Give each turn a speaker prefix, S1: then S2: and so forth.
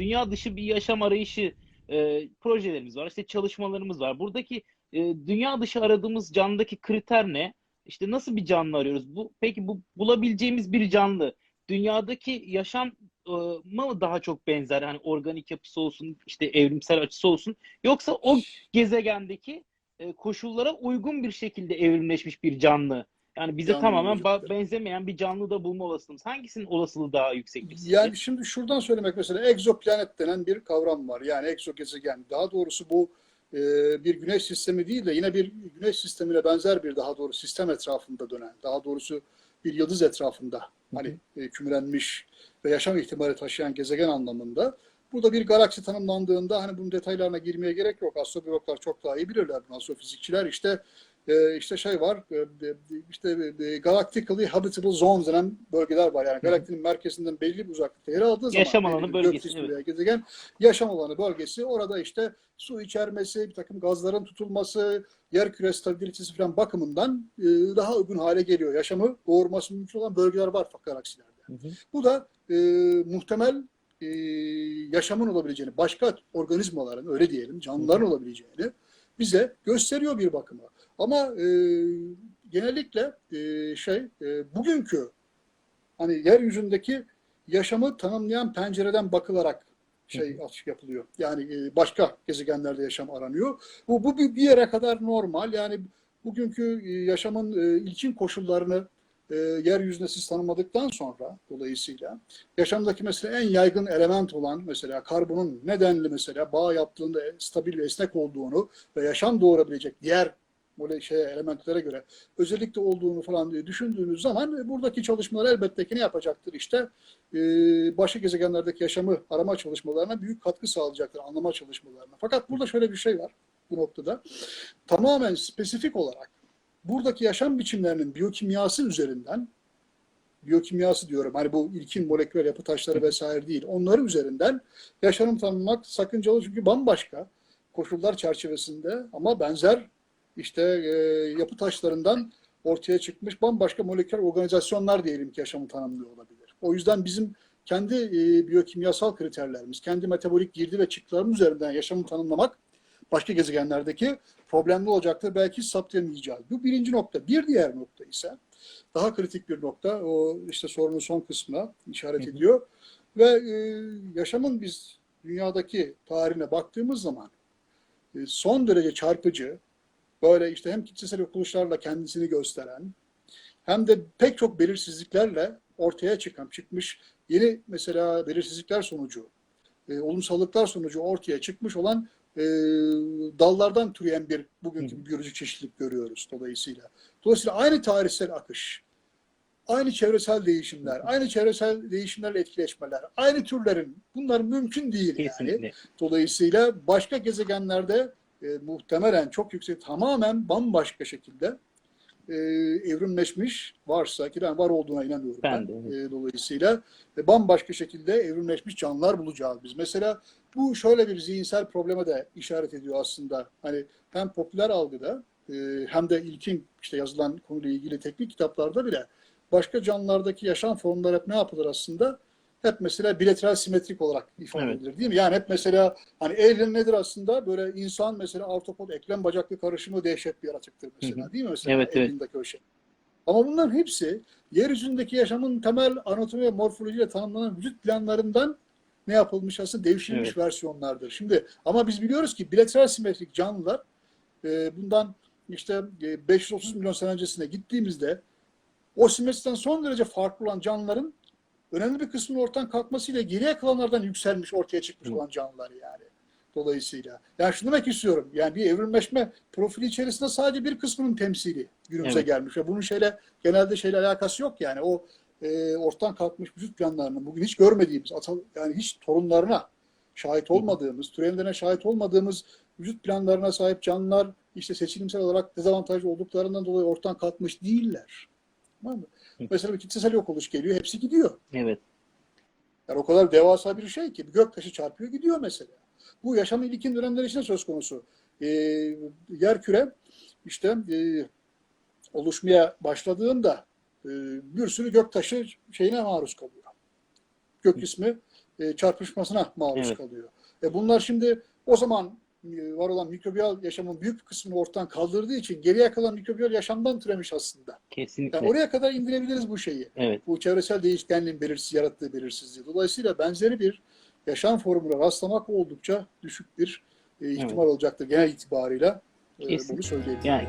S1: dünya dışı bir yaşam arayışı e, projelerimiz var. İşte çalışmalarımız var. Buradaki e, dünya dışı aradığımız canlıdaki kriter ne? İşte nasıl bir canlı arıyoruz? Bu peki bu bulabileceğimiz bir canlı dünyadaki yaşam e, mı daha çok benzer? Hani organik yapısı olsun, işte evrimsel açısı olsun. Yoksa o gezegendeki e, koşullara uygun bir şekilde evrimleşmiş bir canlı. Yani bize
S2: Canlı
S1: tamamen ba- benzemeyen bir canlı da bulma olasılığımız. Hangisinin olasılığı daha sizce?
S2: Yani şimdi şuradan söylemek mesela egzoplanet denen bir kavram var. Yani egzogezegen. Daha doğrusu bu e, bir güneş sistemi değil de yine bir güneş sistemine benzer bir daha doğrusu sistem etrafında dönen, daha doğrusu bir yıldız etrafında hani e, kümelenmiş ve yaşam ihtimali taşıyan gezegen anlamında. Burada bir galaksi tanımlandığında hani bunun detaylarına girmeye gerek yok. Astrobiyologlar çok daha iyi bilirler bunu. Astrofizikçiler işte e, işte şey var e, e, işte e, galactically habitable zones denen bölgeler var. Yani galaksinin merkezinden belli bir uzaklıkta yer aldığı zaman
S1: Yaşam alanı bölgesi, evet.
S2: gezegen yaşam alanı bölgesi. Orada işte su içermesi, bir takım gazların tutulması, yer küre stabilitesi falan bakımından e, daha uygun hale geliyor. Yaşamı doğurması mümkün olan bölgeler var galaksilerde.
S1: Hı hı.
S2: Bu da e, muhtemel e, yaşamın olabileceğini, başka organizmaların öyle diyelim, canlıların olabileceğini bize gösteriyor bir bakıma. Ama e, genellikle e, şey e, bugünkü hani yeryüzündeki yaşamı tanımlayan pencereden bakılarak şey açık yapılıyor. Yani e, başka gezegenlerde yaşam aranıyor. Bu, bu bir yere kadar normal. Yani bugünkü e, yaşamın e, ilkin koşullarını e, yeryüzünde siz tanımadıktan sonra dolayısıyla yaşamdaki mesela en yaygın element olan mesela karbonun nedenli mesela bağ yaptığında stabil ve esnek olduğunu ve yaşam doğurabilecek diğer böyle şey elementlere göre özellikle olduğunu falan diye düşündüğünüz zaman e, buradaki çalışmalar elbette ki ne yapacaktır işte e, başka gezegenlerdeki yaşamı arama çalışmalarına büyük katkı sağlayacaktır anlama çalışmalarına. Fakat burada şöyle bir şey var bu noktada. Tamamen spesifik olarak buradaki yaşam biçimlerinin biyokimyası üzerinden biyokimyası diyorum. Hani bu ilkin moleküler yapı taşları vesaire değil. Onları üzerinden yaşamı tanımlamak sakıncalı çünkü bambaşka koşullar çerçevesinde ama benzer işte e, yapı taşlarından ortaya çıkmış bambaşka moleküler organizasyonlar diyelim ki yaşamı tanımlıyor olabilir. O yüzden bizim kendi e, biyokimyasal kriterlerimiz, kendi metabolik girdi ve çıktılarımız üzerinden yaşamı tanımlamak başka gezegenlerdeki problemli olacaktır. Belki saptayamayacağız. Bu birinci nokta. Bir diğer nokta ise daha kritik bir nokta. O işte sorunun son kısmına işaret
S1: Hı hı.
S2: ediyor. Ve e, yaşamın biz dünyadaki tarihine baktığımız zaman e, son derece çarpıcı, böyle işte hem kitlesel okuluşlarla kendisini gösteren hem de pek çok belirsizliklerle ortaya çıkan, çıkmış yeni mesela belirsizlikler sonucu, e, olumsallıklar sonucu ortaya çıkmış olan e, dallardan türeyen bir bugünkü bir biyolojik çeşitlilik görüyoruz dolayısıyla. Dolayısıyla aynı tarihsel akış, aynı çevresel değişimler, aynı çevresel değişimlerle etkileşmeler, aynı türlerin bunlar mümkün değil yani.
S1: Kesinlikle.
S2: Dolayısıyla başka gezegenlerde e, muhtemelen çok yüksek, tamamen bambaşka şekilde e, evrimleşmiş varsa ki ben var olduğuna inanıyorum
S1: Ben
S2: ben.
S1: de.
S2: E, dolayısıyla e, bambaşka şekilde evrimleşmiş canlılar bulacağız biz. Mesela bu şöyle bir zihinsel probleme de işaret ediyor aslında. Hani hem popüler algıda e, hem de ilkin işte yazılan konuyla ilgili teknik kitaplarda bile başka canlılardaki yaşam formları hep ne yapılır aslında? Hep mesela bilateral simetrik olarak ifade
S1: Evet.
S2: edilir değil mi? Yani hep mesela hani alien nedir aslında? Böyle insan mesela artopod eklem bacaklı karışımı dehşet bir yaratıktır mesela değil mi? Mesela
S1: Evet, evet.
S2: şey. Ama bunların hepsi yeryüzündeki yaşamın temel anatomi ve morfolojiyle tanımlanan vücut planlarından ne yapılmış aslında devşirilmiş
S1: Evet.
S2: versiyonlardır. Şimdi ama biz biliyoruz ki bilateral simetrik canlılar e, bundan işte e, 530 milyon sene öncesine gittiğimizde o simetriden son derece farklı olan canlıların önemli bir kısmının ortadan kalkmasıyla geriye kalanlardan yükselmiş, ortaya çıkmış
S1: Hı.
S2: olan canlılar yani. Dolayısıyla. Yani şunu demek istiyorum. Yani bir evrimleşme profili içerisinde sadece bir kısmının temsili günümüze
S1: Evet.
S2: gelmiş. Ve bunun şeyle genelde şeyle alakası yok yani. O e, ortadan kalkmış vücut planlarının bugün hiç görmediğimiz, atal, yani hiç torunlarına şahit olmadığımız, türevlerine şahit olmadığımız vücut planlarına sahip canlılar işte seçilimsel olarak dezavantajlı olduklarından dolayı ortadan kalkmış değiller. Tamam mı? Mesela bir kitlesel yok oluş geliyor, hepsi gidiyor.
S1: Evet.
S2: Yani o kadar devasa bir şey ki bir göktaşı çarpıyor gidiyor mesela. Bu yaşamın ilkin dönemleri için de söz konusu. Ee, yer küre işte e, oluşmaya başladığında e, bir sürü göktaşı şeyine maruz kalıyor. Gök ismi e, çarpışmasına maruz
S1: Evet.
S2: kalıyor. E bunlar şimdi o zaman var olan mikrobiyal yaşamın büyük bir kısmını ortadan kaldırdığı için geriye kalan mikrobiyal yaşamdan türemiş aslında.
S1: Kesinlikle.
S2: Yani oraya kadar indirebiliriz bu şeyi.
S1: Evet.
S2: Bu çevresel değişkenliğin belirsiz yarattığı belirsizliği. Dolayısıyla benzeri bir yaşam formuna rastlamak oldukça düşük bir e, ihtimal olacaktır genel itibarıyla. E,
S1: Kesin.
S2: bunu söyleyebilirim.
S1: Yani